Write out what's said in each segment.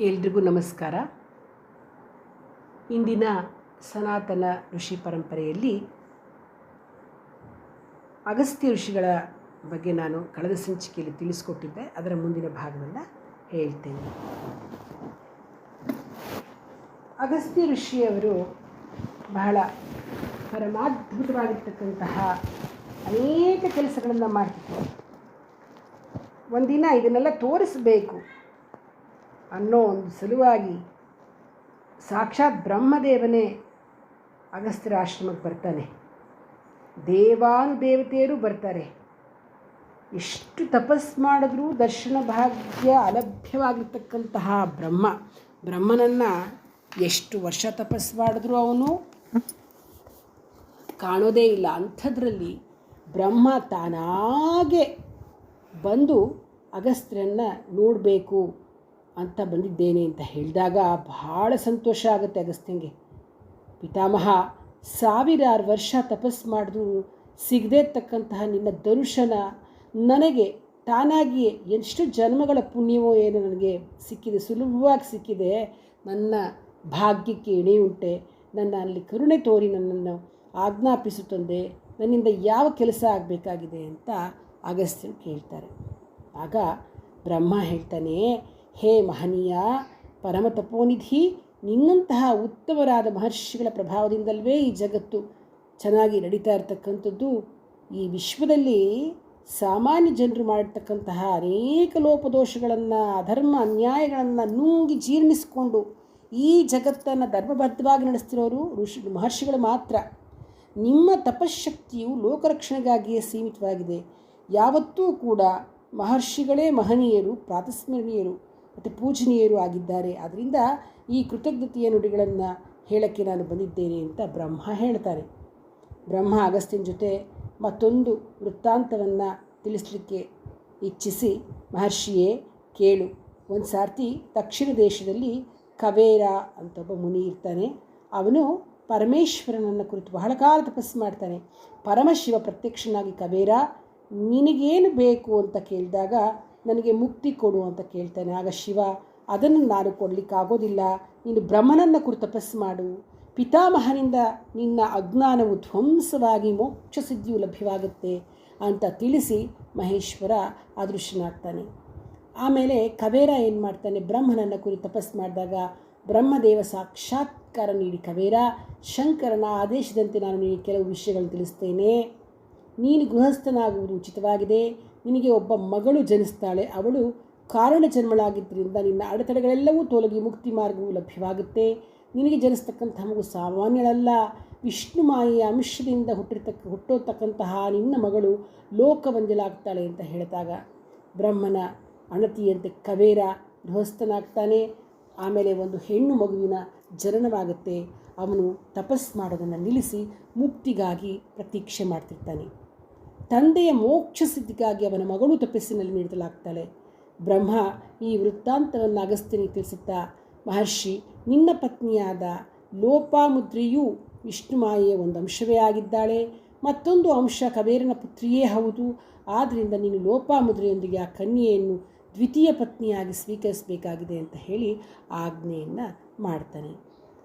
ಎಲ್ರಿಗೂ ನಮಸ್ಕಾರ. ಇಂದಿನ ಸನಾತನ ಋಷಿ ಪರಂಪರೆಯಲ್ಲಿ ಅಗಸ್ತ್ಯ ಋಷಿಗಳ ಬಗ್ಗೆ ನಾನು ಕಳೆದ ಸಂಚಿಕೆಯಲ್ಲಿ ತಿಳಿಸ್ಕೊಟ್ಟಿದ್ದೆ. ಅದರ ಮುಂದಿನ ಭಾಗವನ್ನು ಹೇಳ್ತೇನೆ. ಅಗಸ್ತ್ಯ ಋಷಿಯವರು ಬಹಳ ಪರಮಾದ್ಭುತವಾಗಿರ್ತಕ್ಕಂತಹ ಅನೇಕ ಕೆಲಸಗಳನ್ನು ಮಾಡ್ತಿದ್ದರು ಒಂದಿನ ಇದನ್ನೆಲ್ಲ ತೋರಿಸಬೇಕು. ಅನ್ನೋ ಒಂದು ಸಲುವಾಗಿ ಸಾಕ್ಷಾತ್ ಬ್ರಹ್ಮದೇವನೇ ಅಗಸ್ತ್ಯರ ಆಶ್ರಮಕ್ಕೆ ಬರ್ತಾನೆ. ದೇವಾನುದೇವತೆಯರು ಬರ್ತಾರೆ. ಎಷ್ಟು ತಪಸ್ ಮಾಡಿದ್ರೂ ದರ್ಶನ ಭಾಗ್ಯ ಅಲಭ್ಯವಾಗಿರ್ತಕ್ಕಂತಹ ಬ್ರಹ್ಮ, ಬ್ರಹ್ಮನನ್ನು ಎಷ್ಟು ವರ್ಷ ತಪಸ್ ಮಾಡಿದ್ರೂ ಅವನು ಕಾಣೋದೇ ಇಲ್ಲ. ಅಂಥದ್ರಲ್ಲಿ ಬ್ರಹ್ಮ ತಾನಾಗೆ ಬಂದು ಅಗಸ್ತ್ರನ್ನು ನೋಡಬೇಕು. ಅಂತ ಬಂದಿದ್ದೇನೆ ಅಂತ ಹೇಳಿದಾಗ ಬಹಳ ಸಂತೋಷ ಆಗುತ್ತೆ ಅಗಸ್ತ್ಯಂಗೆ. ಪಿತಾಮಹ ಸಾವಿರಾರು ವರ್ಷ ತಪಸ್ ಮಾಡಿದ್ರು, ಸಿಗದೇ ಇರ್ತಕ್ಕಂತಹ ನಿನ್ನ ದರ್ಶನ ನನಗೆ ತಾನಾಗಿಯೇ ಎಷ್ಟು ಜನ್ಮಗಳ ಪುಣ್ಯವೋ ಏನು ನನಗೆ ಸಿಕ್ಕಿದೆ, ಸುಲಭವಾಗಿ ಸಿಕ್ಕಿದೆ, ನನ್ನ ಭಾಗ್ಯಕ್ಕೆ ಎಣೆಯುಂಟೆ ನನ್ನ ಅಲ್ಲಿ ಕರುಣೆ ತೋರಿ ನನ್ನನ್ನು ಆಜ್ಞಾಪಿಸು ತಂದೆ, ನನ್ನಿಂದ ಯಾವ ಕೆಲಸ ಆಗಬೇಕಾಗಿದೆ ಅಂತ ಅಗಸ್ತ್ಯರು ಕೇಳ್ತಾರೆ. ಆಗ ಬ್ರಹ್ಮ ಹೇಳ್ತಾನೆ ಹೇ ಮಹನೀಯ ಪರಮ ತಪೋನಿಧಿ ನಿನ್ನಂತಹ ಉತ್ತಮರಾದ ಮಹರ್ಷಿಗಳ ಪ್ರಭಾವದಿಂದಲ್ವೇ ಈ ಜಗತ್ತು ಚೆನ್ನಾಗಿ ನಡೀತಾ ಇರತಕ್ಕಂಥದ್ದು. ಈ ವಿಶ್ವದಲ್ಲಿ ಸಾಮಾನ್ಯ ಜನರು ಮಾಡಿರ್ತಕ್ಕಂತಹ ಅನೇಕ ಲೋಪದೋಷಗಳನ್ನು, ಅಧರ್ಮ ಅನ್ಯಾಯಗಳನ್ನು ನುಂಗಿ ಜೀರ್ಣಿಸಿಕೊಂಡು ಈ ಜಗತ್ತನ್ನು ಧರ್ಮಬದ್ಧವಾಗಿ ನಡೆಸ್ತಿರೋರು ಋಷಿ ಮಹರ್ಷಿಗಳು ಮಾತ್ರ. ನಿಮ್ಮ ತಪಶಕ್ತಿಯು ಲೋಕರಕ್ಷಣೆಗಾಗಿಯೇ ಸೀಮಿತವಾಗಿದೆ. ಯಾವತ್ತೂ ಕೂಡ ಮಹರ್ಷಿಗಳೇ ಮಹನೀಯರು, ಪ್ರಾತಸ್ಮರಣೀಯರು. ಮತ್ತು ಪೂಜನೀಯರು ಆಗಿದ್ದಾರೆ. ಆದ್ದರಿಂದ ಈ ಕೃತಜ್ಞತೆಯ ನುಡಿಗಳನ್ನು ಹೇಳಕ್ಕೆ ನಾನು ಬಂದಿದ್ದೇನೆ ಅಂತ ಬ್ರಹ್ಮ ಹೇಳ್ತಾರೆ. ಬ್ರಹ್ಮ ಅಗಸ್ತ್ಯನ ಜೊತೆ ಮತ್ತೊಂದು ವೃತ್ತಾಂತವನ್ನು ತಿಳಿಸಲಿಕ್ಕೆ ಇಚ್ಛಿಸಿ ಮಹರ್ಷಿಯೇ ಕೇಳು. ಒಂದು ಸಾರ್ತಿ ದಕ್ಷಿಣ ದೇಶದಲ್ಲಿ ಕವೇರ ಅಂತ ಒಬ್ಬ ಮುನಿ ಇರ್ತಾನೆ. ಅವನು ಪರಮೇಶ್ವರನನ್ನು ಕುರಿತು ಬಹಳ ಕಾಲ ತಪಸ್ಸು ಮಾಡ್ತಾನೆ. ಪರಮಶಿವ ಪ್ರತ್ಯಕ್ಷನಾಗಿ ಕವೇರ, ನಿನಗೇನು ಬೇಕು ಅಂತ ಕೇಳಿದಾಗ ನನಗೆ ಮುಕ್ತಿ ಕೊಡು ಅಂತ ಕೇಳ್ತಾನೆ. ಆಗ ಶಿವ, ಅದನ್ನು ನಾನು ಕೊಡಲಿಕ್ಕಾಗೋದಿಲ್ಲ ನೀನು ಬ್ರಹ್ಮನನ್ನು ಕುರಿತು ತಪಸ್ಸು ಮಾಡು. ಪಿತಾಮಹನಿಂದ ನಿನ್ನ ಅಜ್ಞಾನವು ಧ್ವಂಸವಾಗಿ ಮೋಕ್ಷ ಸಿದ್ಧಿಯು ಲಭ್ಯವಾಗುತ್ತೆ ಅಂತ ತಿಳಿಸಿ ಮಹೇಶ್ವರ ಅದೃಶ್ಯನಾಗ್ತಾನೆ. ಆಮೇಲೆ ಕವೇರ ಏನು ಮಾಡ್ತಾನೆ? ಬ್ರಹ್ಮನನ್ನು ಕುರಿತು ತಪಸ್ಸು ಮಾಡಿದಾಗ ಬ್ರಹ್ಮದೇವ ಸಾಕ್ಷಾತ್ಕಾರ ನೀಡಿ ಕವೇರ, ಶಂಕರನ ಆದೇಶದಂತೆ ನಾನು ನಿನಗೆ ಕೆಲವು ವಿಷಯಗಳನ್ನು ತಿಳಿಸ್ತೇನೆ. ನೀನು ಗೃಹಸ್ಥನಾಗುವುದು ಉಚಿತವಾಗಿದೆ. ನಿನಗೆ ಒಬ್ಬ ಮಗಳು ಜನಿಸ್ತಾಳೆ, ಅವಳು ಕಾರಣ ಜನ್ಮಳಾಗಿದ್ದರಿಂದ ನಿನ್ನ ಅಡೆತಡೆಗಳೆಲ್ಲವೂ ತೊಲಗಿ ಮುಕ್ತಿ ಮಾರ್ಗವು ಲಭ್ಯವಾಗುತ್ತೆ. ನಿನಗೆ ಜನಿಸ್ತಕ್ಕಂಥ ಮಗು ಸಾಮಾನ್ಯಳಲ್ಲ. ವಿಷ್ಣು ಮಾಯೆಯ ಅಂಶದಿಂದ ಹುಟ್ಟಿರ್ತಕ್ಕ, ಹುಟ್ಟೋತಕ್ಕಂತಹ ನಿನ್ನ ಮಗಳು ಲೋಕವಂಜಲಾಗ್ತಾಳೆ ಅಂತ ಹೇಳಿದಾಗ ಬ್ರಹ್ಮನ ಅಣತಿಯಂತೆ ಕವೇರ ಗೃಹಸ್ಥನಾಗ್ತಾನೆ. ಆಮೇಲೆ ಒಂದು ಹೆಣ್ಣು ಮಗುವಿನ ಜನನವಾಗುತ್ತೆ. ಅವನು ತಪಸ್ ಮಾಡೋದನ್ನು ನಿಲ್ಲಿಸಿ ಮುಕ್ತಿಗಾಗಿ ಪ್ರತೀಕ್ಷೆ ಮಾಡ್ತಿರ್ತಾನೆ. ತಂದೆಯ ಮೋಕ್ಷ ಸಿದ್ಧಿಗಾಗಿ ಅವನ ಮಗಳು ತಪಸ್ಸಿನಲ್ಲಿ ನೀಡಲಾಗ್ತಾಳೆ ಬ್ರಹ್ಮ ಈ ವೃತ್ತಾಂತವನ್ನು ಅಗಸ್ತ್ಯನಿಗೆ ತಿಳಿಸುತ್ತಾ, ಮಹರ್ಷಿ, ನಿನ್ನ ಪತ್ನಿಯಾದ ಲೋಪಾಮುದ್ರೆಯು ವಿಷ್ಣುಮಾಯೆಯ ಒಂದು ಅಂಶವೇ ಆಗಿದ್ದಾಳೆ. ಮತ್ತೊಂದು ಅಂಶ ಕಬೇರನ ಪುತ್ರಿಯೇ ಹೌದು. ಆದ್ದರಿಂದ ನೀನು ಲೋಪಾಮುದ್ರೆಯೊಂದಿಗೆ ಆ ಕನ್ಯೆಯನ್ನು ದ್ವಿತೀಯ ಪತ್ನಿಯಾಗಿ ಸ್ವೀಕರಿಸಬೇಕಾಗಿದೆ ಅಂತ ಹೇಳಿ ಆಜ್ಞೆಯನ್ನು ಮಾಡ್ತಾನೆ.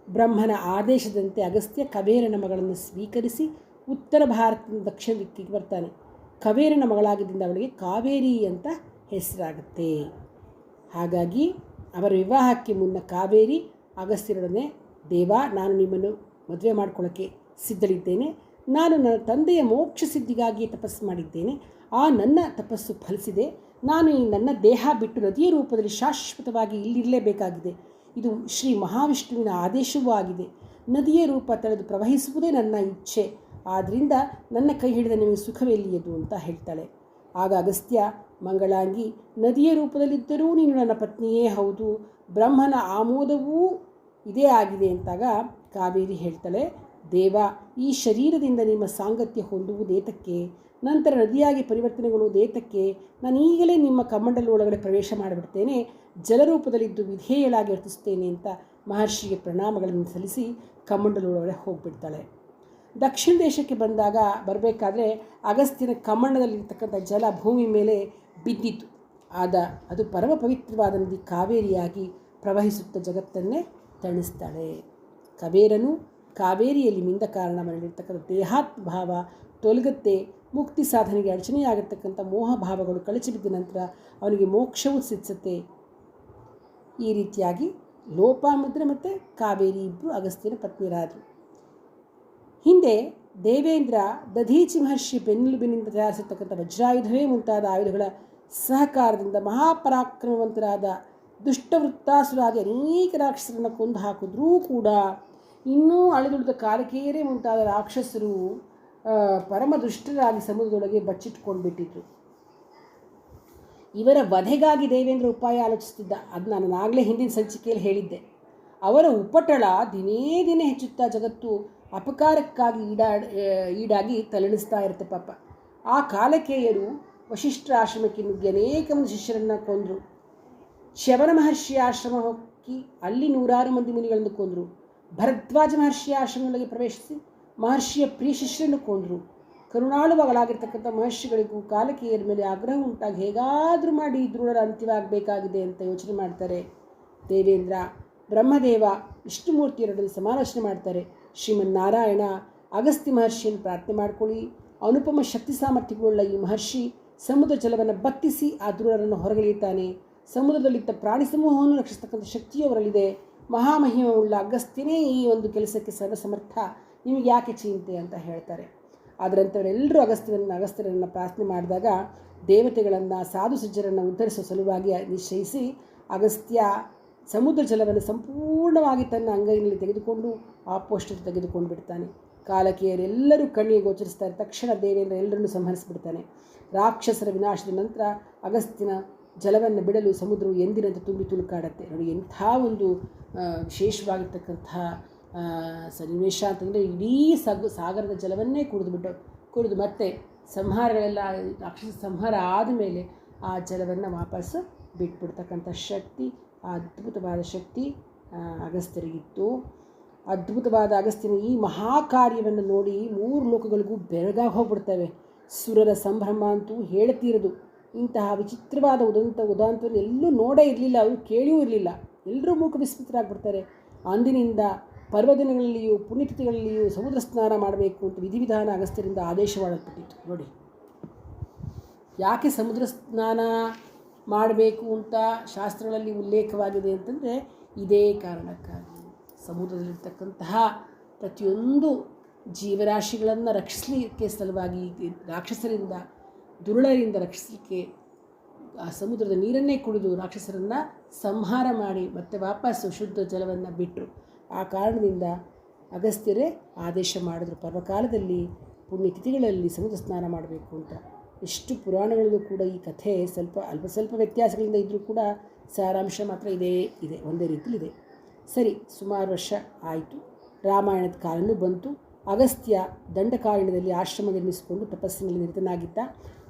ಬ್ರಹ್ಮನ ಆದೇಶದಂತೆ ಅಗಸ್ತ್ಯ ಕಬೇರನ ಮಗಳನ್ನು ಸ್ವೀಕರಿಸಿ ಉತ್ತರ ಭಾರತದಿಂದ ದಕ್ಷಿಣ ದಿಕ್ಕಿಗೆ ಬರ್ತಾನೆ. ಕಾವೇರಿನ ಮಗಳಾಗಿದ್ದರಿಂದ ಅವಳಿಗೆ ಕಾವೇರಿ ಅಂತ ಹೆಸರಾಗುತ್ತೆ. ಹಾಗಾಗಿ ಅವರ ವಿವಾಹಕ್ಕೆ ಮುನ್ನ ಕಾವೇರಿ ಅಗಸ್ತ್ಯರೊಡನೆ ದೇವ ನಾನು ನಿಮ್ಮನ್ನು ಮದುವೆ ಮಾಡ್ಕೊಳ್ಳೋಕ್ಕೆ ಸಿದ್ಧಳಿದ್ದೇನೆ. ನಾನು ನನ್ನ ತಂದೆಯ ಮೋಕ್ಷ ಸಿದ್ಧಿಗಾಗಿ ತಪಸ್ಸು ಮಾಡಿದ್ದೇನೆ. ಆ ನನ್ನ ತಪಸ್ಸು ಫಲಿಸಿದೆ. ನಾನು ಈ ನನ್ನ ದೇಹ ಬಿಟ್ಟು ನದಿಯ ರೂಪದಲ್ಲಿ ಶಾಶ್ವತವಾಗಿ ಇಲ್ಲಿರಲೇಬೇಕಾಗಿದೆ. ಇದು ಶ್ರೀ ಮಹಾವಿಷ್ಣುವಿನ ಆದೇಶವೂ ಆಗಿದೆ. ನದಿಯ ರೂಪ ತಳೆದು ಪ್ರವಹಿಸುವುದೇ ನನ್ನ ಇಚ್ಛೆ. ಆದ್ದರಿಂದ ನನ್ನ ಕೈ ಹಿಡಿದ ನಿಮಗೆ ಸುಖವೆಲ್ಲಿಯದು ಅಂತ ಹೇಳ್ತಾಳೆ. ಆಗ ಅಗಸ್ತ್ಯ, ಮಂಗಳಾಂಗಿ, ನದಿಯ ರೂಪದಲ್ಲಿದ್ದರೂ ನೀನು ನನ್ನ ಪತ್ನಿಯೇ ಹೌದು, ಬ್ರಹ್ಮನ ಆಮೋದವೂ ಇದೇ ಆಗಿದೆ ಅಂತಾಗ ಕಾವೇರಿ ಹೇಳ್ತಾಳೆ. ದೇವ, ಈ ಶರೀರದಿಂದ ನಿಮ್ಮ ಸಾಂಗತ್ಯ ಹೊಂದುವುದೇತಕ್ಕೆ, ನಂತರ ನದಿಯಾಗಿ ಪರಿವರ್ತನೆಗೊಳ್ಳುವುದೇತಕ್ಕೆ ನಾನು ಈಗಲೇ ನಿಮ್ಮ ಕಮಂಡಲ ಒಳಗಡೆ ಪ್ರವೇಶ ಮಾಡಿಬಿಡ್ತೇನೆ, ಜಲರೂಪದಲ್ಲಿದ್ದು ವಿಧೇಯಳಾಗಿ ವರ್ತಿಸ್ತೇನೆ ಅಂತ ಮಹರ್ಷಿಗೆ ಪ್ರಣಾಮಗಳನ್ನು ಸಲ್ಲಿಸಿ ಕಮಂಡಲ ಒಳಗಡೆ ಹೋಗಿಬಿಡ್ತಾಳೆ. ದಕ್ಷಿಣ ದೇಶಕ್ಕೆ ಬಂದಾಗ ಬರಬೇಕಾದ್ರೆ ಅಗಸ್ತ್ಯನ ಕಮಂಡದಲ್ಲಿರ್ತಕ್ಕಂಥ ಜಲ ಭೂಮಿ ಮೇಲೆ ಬಿದ್ದಿತು ಆದ ಅದು ಪರಮ ಪವಿತ್ರವಾದ ನದಿ ಕಾವೇರಿಯಾಗಿ ಪ್ರವಹಿಸುತ್ತ ಜಗತ್ತನ್ನೇ ತಣಿಸ್ತಾಳೆ. ಕಬೇರನು ಕಾವೇರಿಯಲ್ಲಿ ಮಿಂದ ಕಾರಣ ಮರಳಿರ್ತಕ್ಕಂಥ ದೇಹಾತ್ಮಭಾವ ತೊಲಗತ್ತೆ, ಮುಕ್ತಿ ಸಾಧನೆಗೆ ಅಡಚಣೆಯಾಗಿರ್ತಕ್ಕಂಥ ಮೋಹ ಭಾವಗಳು ಕಳಚಿ ಬಿದ್ದ ನಂತರ ಅವನಿಗೆ ಮೋಕ್ಷವೂ ಸಿದ್ಧಿಸುತ್ತೆ ಈ ರೀತಿಯಾಗಿ ಲೋಪಾಮುದ್ರೆ ಮತ್ತು ಕಾವೇರಿ ಇಬ್ಬರು ಅಗಸ್ತ್ಯನ ಪತ್ನಿಯರಾದರು. ಹಿಂದೆ ದೇವೇಂದ್ರ ದಧೀಚಿ ಮಹರ್ಷಿ ಬೆನ್ನೆಲುಬಿನಿಂದ ತಯಾರಿಸಿರ್ತಕ್ಕಂಥ ವಜ್ರಾಯುಧವೇ ಮುಂತಾದ ಆಯುಧಗಳ ಸಹಕಾರದಿಂದ ಮಹಾಪರಾಕ್ರಮವಂತರಾದ ದುಷ್ಟವೃತ್ತಾಸುರಾದಿ ಅನೇಕ ರಾಕ್ಷಸರನ್ನು ಕೊಂದು ಹಾಕಿದ್ರೂ ಕೂಡ ಇನ್ನೂ ಅಳಿದುಳಿದ ಕಾಲಕೇರೆ ಮುಂತಾದ ರಾಕ್ಷಸರು ಪರಮ ದುಷ್ಟರಾಗಿ ಸಮುದ್ರದೊಳಗೆ ಬಚ್ಚಿಟ್ಕೊಂಡು ಬಿಟ್ಟಿದ್ರು ಇವರ ವಧೆಗಾಗಿ ದೇವೇಂದ್ರ ಉಪಾಯ ಆಲೋಚಿಸುತ್ತಿದ್ದ, ಅದು ನಾನು ಆಗಲೇ ಹಿಂದಿನ ಸಂಚಿಕೆಯಲ್ಲಿ ಹೇಳಿದ್ದೆ. ಅವರ ಉಪಟಳ ದಿನೇ ದಿನೇ ಹೆಚ್ಚುತ್ತಾ ಜಗತ್ತು ಅಪಕಾರಕ್ಕಾಗಿ ಈಡಾಡ್ ಈಡಾಗಿ ತಲೆಣಿಸ್ತಾ ಇರುತ್ತೆ ಪಾಪ. ಆ ಕಾಲಕೇಯರು ವಶಿಷ್ಠ ಆಶ್ರಮಕ್ಕೆ ನುಗ್ಗಿ ಅನೇಕ ಮಂದಿ ಶಿಷ್ಯರನ್ನು ಕೊಂದರು. ಶವನ ಮಹರ್ಷಿ ಆಶ್ರಮ ಹೋಗಿ ಅಲ್ಲಿ ನೂರಾರು ಮಂದಿ ಮುನಿಗಳನ್ನು ಕೊಂದರು. ಭರದ್ವಾಜ ಮಹರ್ಷಿಯ ಆಶ್ರಮದೊಳಗೆ ಪ್ರವೇಶಿಸಿ ಮಹರ್ಷಿಯ ಪ್ರಿಯ ಶಿಷ್ಯರನ್ನು ಕೊಂದರು. ಕರುಣಾಳುವಾಗಲಾಗಿರ್ತಕ್ಕಂಥ ಮಹರ್ಷಿಗಳಿಗೂ ಕಾಲಕೇಯರ ಮೇಲೆ ಆಗ್ರಹ ಉಂಟಾಗಿ ಹೇಗಾದರೂ ಮಾಡಿ ದೃಢರ ಅಂತ್ಯವಾಗಬೇಕಾಗಿದೆ ಅಂತ ಯೋಚನೆ ಮಾಡ್ತಾರೆ. ದೇವೇಂದ್ರ, ಬ್ರಹ್ಮದೇವ ವಿಷ್ಣುಮೂರ್ತಿಯರೊಡನೆ ಸಮಾಲೋಚನೆ ಮಾಡ್ತಾರೆ. ಶ್ರೀಮನ್ನಾರಾಯಣ ಅಗಸ್ತ್ಯ ಮಹರ್ಷಿಯನ್ನು ಪ್ರಾರ್ಥನೆ ಮಾಡಿಕೊಳ್ಳಿ. ಅನುಪಮ ಶಕ್ತಿ ಸಾಮರ್ಥ್ಯಗಳುಳ್ಳ ಈ ಮಹರ್ಷಿ ಸಮುದ್ರ ಜಲವನ್ನು ಬತ್ತಿಸಿ ಆ ದೃಢರನ್ನು ಹೊರಗೆಳೆಯುತ್ತಾನೆ. ಸಮುದ್ರದಲ್ಲಿದ್ದ ಪ್ರಾಣಿ ಸಮೂಹವನ್ನು ರಕ್ಷಿಸ್ತಕ್ಕಂಥ ಶಕ್ತಿಯು ಅವರಲ್ಲಿದೆ. ಮಹಾಮಹಿಮವುಳ್ಳ ಅಗಸ್ತ್ಯನೇ ಈ ಒಂದು ಕೆಲಸಕ್ಕೆ ಸರ್ವಸಮರ್ಥ. ನಿಮಗೆ ಯಾಕೆ ಚಿಂತೆ ಅಂತ ಹೇಳ್ತಾರೆ. ಅದರಂಥವರೆಲ್ಲರೂ ಅಗಸ್ತ್ಯರನ್ನು ಅಗಸ್ತ್ಯರನ್ನು ಪ್ರಾರ್ಥನೆ ಮಾಡಿದಾಗ ದೇವತೆಗಳನ್ನು ಸಾಧು ಸಜ್ಜರನ್ನು ಉದ್ಧರಿಸುವ ಸಲುವಾಗಿ ನಿಶ್ಚಯಿಸಿ ಅಗಸ್ತ್ಯ ಸಮುದ್ರ ಜಲವನ್ನು ಸಂಪೂರ್ಣವಾಗಿ ತನ್ನ ಅಂಗೈನಲ್ಲಿ ತೆಗೆದುಕೊಂಡು ಆ ಪೋಸ್ಟ್ ತೆಗೆದುಕೊಂಡು ಬಿಡ್ತಾನೆ ಕಾಲಕೀಯರೆಲ್ಲರೂ ಕಣ್ಣಿಗೆ ಗೋಚರಿಸ್ತಾರೆ. ತಕ್ಷಣ ದೇವೇಂದ್ರ ಎಲ್ಲರನ್ನು ಸಂಹರಿಸಿಬಿಡ್ತಾನೆ. ರಾಕ್ಷಸರ ವಿನಾಶದ ನಂತರ ಅಗಸ್ತಿನ ಜಲವನ್ನು ಬಿಡಲು ಸಮುದ್ರವು ಎಂದಿನಂತೆ ತುಂಬಿ ತುಳುಕಾಡತ್ತೆ. ನೋಡಿ, ಎಂಥ ಒಂದು ವಿಶೇಷವಾಗಿರ್ತಕ್ಕಂಥ ಸನ್ನಿವೇಶ ಅಂತಂದರೆ ಇಡೀ ಸಗು, ಸಾಗರದ ಜಲವನ್ನೇ ಕುಡಿದುಬಿಟ್ಟು, ಕುಡಿದು ಮತ್ತೆ ಸಂಹಾರಗಳೆಲ್ಲ, ರಾಕ್ಷಸ ಸಂಹಾರ ಆದಮೇಲೆ ಆ ಜಲವನ್ನು ವಾಪಸ್ಸು ಬಿಟ್ಬಿಡ್ತಕ್ಕಂಥ ಶಕ್ತಿ ಅದ್ಭುತವಾದ ಶಕ್ತಿ ಅಗಸ್ತ್ಯರಿಗಿತ್ತು. ಅದ್ಭುತವಾದ ಅಗಸ್ತ್ಯನ ಈ ಮಹಾಕಾರ್ಯವನ್ನು ನೋಡಿ ಮೂರು ಲೋಕಗಳಿಗೂ ಬೆರಗಾಗಿ ಹೋಗ್ಬಿಡ್ತವೆ. ಸುರರ ಸಂಭ್ರಮ ಅಂತೂ ಹೇಳ್ತಿರೋದು. ಇಂತಹ ವಿಚಿತ್ರವಾದ ಉದಂತ, ಉದಾಂತವನ್ನು ಎಲ್ಲೂ ನೋಡೇ ಇರಲಿಲ್ಲ, ಅವರು ಕೇಳಿಯೂ ಇರಲಿಲ್ಲ. ಎಲ್ಲರೂ ಮೂಕ ವಿಸ್ಮಿತರಾಗ್ಬಿಡ್ತಾರೆ. ಅಂದಿನಿಂದ ಪರ್ವದಿನಗಳಲ್ಲಿಯೂ, ಪುಣ್ಯತಿಥಿಗಳಲ್ಲಿಯೂ ಸಮುದ್ರ ಸ್ನಾನ ಮಾಡಬೇಕು ಅಂತ ವಿಧಿವಿಧಾನ ಅಗಸ್ತ್ಯರಿಂದ ಆದೇಶ ಮಾಡಲ್ಪಟ್ಟಿತ್ತು ನೋಡಿ. ಯಾಕೆ ಸಮುದ್ರ ಸ್ನಾನ ಮಾಡಬೇಕು ಅಂತ ಶಾಸ್ತ್ರಗಳಲ್ಲಿ ಉಲ್ಲೇಖವಾಗಿದೆ ಅಂತಂದರೆ ಇದೇ ಕಾರಣಕ್ಕಾಗಿ. ಸಮುದ್ರದಲ್ಲಿರ್ತಕ್ಕಂತಹ ಪ್ರತಿಯೊಂದು ಜೀವರಾಶಿಗಳನ್ನು ರಕ್ಷಿಸಲಿಕ್ಕೆ ಸಲುವಾಗಿ ರಾಕ್ಷಸರಿಂದ, ದುರುಳರಿಂದ ರಕ್ಷಿಸಲಿಕ್ಕೆ ಆ ಸಮುದ್ರದ ನೀರನ್ನೇ ಕುಡಿದು ರಾಕ್ಷಸರನ್ನು ಸಂಹಾರ ಮಾಡಿ ಮತ್ತೆ ವಾಪಸ್ಸು ಶುದ್ಧ ಜಲವನ್ನು ಬಿಟ್ಟರು ಆ ಕಾರಣದಿಂದ ಅಗಸ್ತ್ಯರೇ ಆದೇಶ ಮಾಡಿದ್ರು. ಪರ್ವಕಾಲದಲ್ಲಿ ಪುಣ್ಯತಿಥಿಗಳಲ್ಲಿ ಸಮುದ್ರ ಸ್ನಾನ ಮಾಡಬೇಕು ಅಂತ. ಎಷ್ಟು ಪುರಾಣಗಳಲ್ಲೂ ಕೂಡ ಈ ಕಥೆ ಸ್ವಲ್ಪ ಅಲ್ಪ ಸ್ವಲ್ಪ ವ್ಯತ್ಯಾಸಗಳಿಂದ ಇದ್ದರೂ ಕೂಡ ಸಾರಾಂಶ ಮಾತ್ರ ಇದೇ ಇದೆ, ಒಂದೇ ರೀತಿಲಿದೆ ಸರಿ, ಸುಮಾರು ವರ್ಷ ಆಯಿತು. ರಾಮಾಯಣದ ಕಾಲನೂ ಬಂತು. ಅಗಸ್ತ್ಯ ದಂಡಕಾರಣ್ಯದಲ್ಲಿ ಆಶ್ರಮ ನಿರ್ಮಿಸಿಕೊಂಡು ತಪಸ್ಸಿನಲ್ಲಿ ನಿರತನಾಗಿದ್ದ